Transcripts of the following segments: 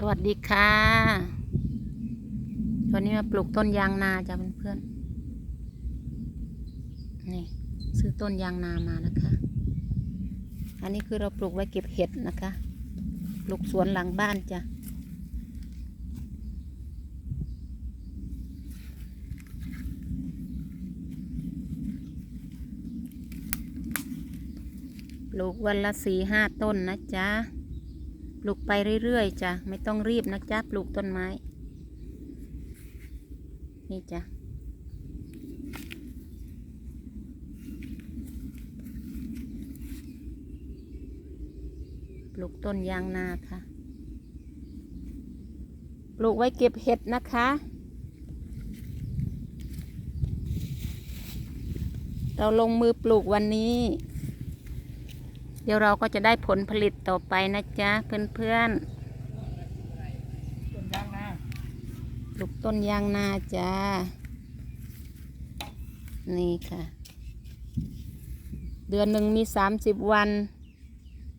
สวัสดีค่ะวันนี้มาปลูกต้นยางนาจ้ะเพื่อนๆ นี่ซื้อต้นยางนามานะคะ อันนี้คือเราปลูกไว้เก็บเห็ดนะคะ ปลูกสวนหลังบ้านจ้ะ ปลูกวันละสี่ห้าต้นนะจ๊ะ ปลูกไปเรื่อยๆจ้ะไม่ต้องรีบนะจ๊ะปลูกต้นไม้ นี่จ้ะปลูกต้นยางนาค่ะ ปลูกไว้เก็บเห็ดนะคะเราลงมือปลูกวันนี้ ดี๋ยวเราก็จะได้ผลผลิตต่อไปนะจ๊ะเพื่อนต้นยางนาๆปลูกต้นยางนาจ้า นี่ค่ะ เดือนหนึ่งมีสามสิบวัน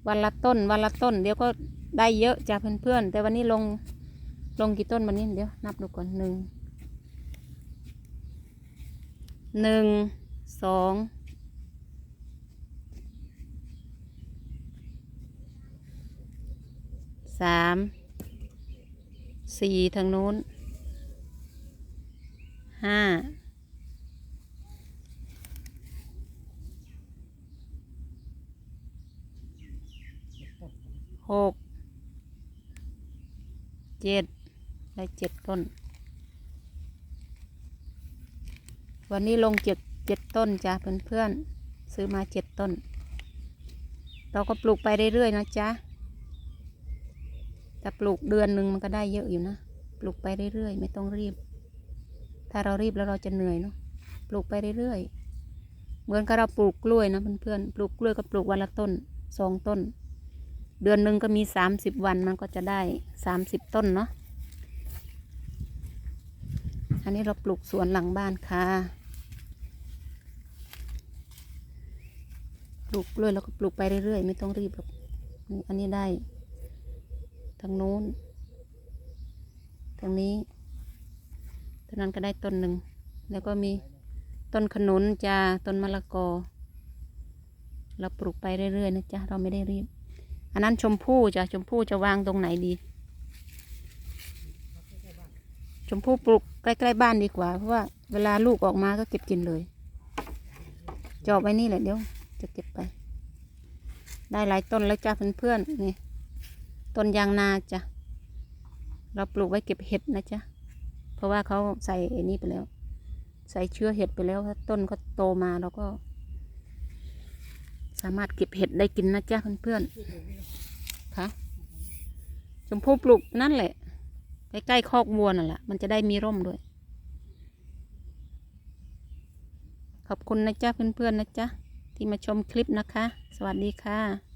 วันละต้น วันละต้น เดี๋ยวก็ได้เยอะจ้ะเพื่อนๆ แต่วันนี้ลงลงกี่ต้นวันนี้เดี๋ยวนับดูก่อนหนึ่งหนึ่งสอง สามสี่ทางนู้นห้าหกเจ็ดได้เจ็ดต้น วันนี้ลงเจ็ดเจ็ดต้นจ้ะเพื่อนๆ ซื้อมาเจ็ดต้น เราก็ปลูกไปเรื่อยๆนะจ๊ะ แต่ปลูกเดือนหนึ่งมันก็ได้เยอะอยู่นะ ปลูกไปเรื่อยๆ ไม่ต้องรีบ ถ้าเรารีบแล้วเราจะเหนื่อยเนาะ ปลูกไปเรื่อยๆ เหมือนกับเราปลูกกล้วยนะเพื่อนๆ ปลูกกล้วยก็ปลูกวันละต้นสองต้น เดือนหนึ่งก็มีสามสิบวันมันก็จะได้สามสิบต้นเนาะ อันนี้เราปลูกสวนหลังบ้านค่ะ ปลูกกล้วยแล้วก็ปลูกไปเรื่อยๆ ไม่ต้องรีบหรอก อันนี้ได้ ทางนู้นทางนี้ทางนั้นก็ได้ต้นหนึ่ง แล้วก็มีต้นขนุนจ้าต้นมะละกอ เราปลูกไปเรื่อยๆนะจ๊ะเราไม่ได้รีบ อันนั้นชมพู่จ้ะชมพู่จะวางตรงไหนดี ชมพู่ปลูกใกล้ๆบ้านดีกว่า เพราะว่าเวลาลูกออกมาก็เก็บกินเลยจอบไว้นี่แหละเดี๋ยวจะเก็บไป ได้หลายต้นแล้วจ้าเพื่อนๆนี่ ต้นยางนาจ้ะเราปลูกไว้เก็บเห็ดนะจ๊ะเพราะว่าเขาใส่ไอ้นี่ไปแล้ว ใส่เชื้อเห็ดไปแล้วต้นก็โตมาเราก็ สามารถเก็บเห็ดได้กินนะจ๊ะเพื่อนๆค่ะชมพู่ปลูกนั่นแหละใกล้ๆคอกวัวนั่นแหละมันจะได้มีร่มด้วย ขอบคุณนะจ๊ะเพื่อนๆนะจ๊ะที่มาชมคลิปนะคะ สวัสดีค่ะ